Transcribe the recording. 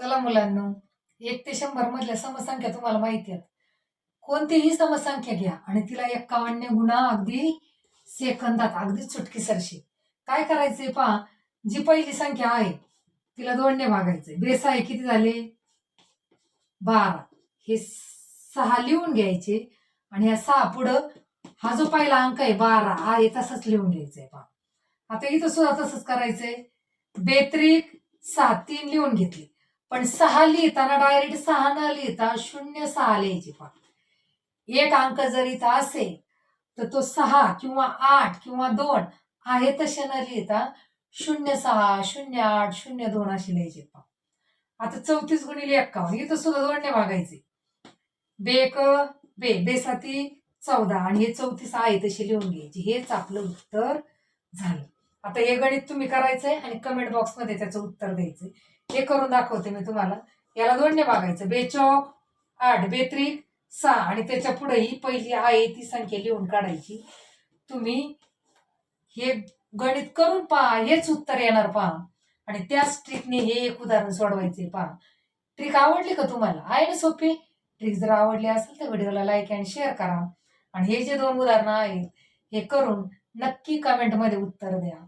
चला मुलांनो एक ते शंभर मधल्या समसंख्या तुम्हाला माहिती आहेत. कोणतीही समसंख्या घ्या आणि तिला एक्कावन्न गुणा अगदी सेकंदात अगदी चुटकी सरशी काय करायचंय पहा जी पहिली संख्या आहे तिला दोनने भागायचंय. बेस आहे किती झाले? बारा. हे सहा लिहून घ्यायचे आणि या सहा पुढं हा जो पहिला अंक आहे बारा आहे तसंच लिहून घ्यायचंय पहा. आता इथं सुद्धा तसंच करायचंय. बेत्रिक सात तीन लिहून घेतली. पण सहा लिहिताना डायरेक्ट सहा न लिहिता शून्य सहा लिहायचे पहा एक अंक जर इथं असेल तर तो सहा किंवा आठ किंवा दोन आहे तसे न लिहिता शून्य सहा शून्य आठ शून्य दोन अशी लिहायचे पहा आता चौतीस गुणिले एक्कावन्न इथं सुद्धा दोनने भागायचे. बेक बे बेसाती चौदा आणि हे चौतीस आहे तशी लिहून घ्यायची. हेच आपलं उत्तर झालं. आता हे गणित तुम्ही करायचंय आणि कमेंट बॉक्समध्ये त्याचं उत्तर द्यायचंय. हे करून दाखवते मी तुम्हाला. याला दोनने भागायचं बेचौक आठ. बेत्रिक सहा. आणि त्याच्या पुढे ही पहिली आहे ती संख्या लिहून काढायची. तुम्ही हे गणित करून पहा. हेच उत्तर येणार पहा. आणि त्याच ट्रिकने हे एक उदाहरण सोडवायचे पहा. ट्रिक आवडली का तुम्हाला? आहे ना सोपी? ट्रिक जर आवडली असेल तर व्हिडिओला लाईक आणि शेअर करा. आणि हे जे दोन उदाहरणं आहेत हे करून नक्की कमेंटमध्ये उत्तर द्या.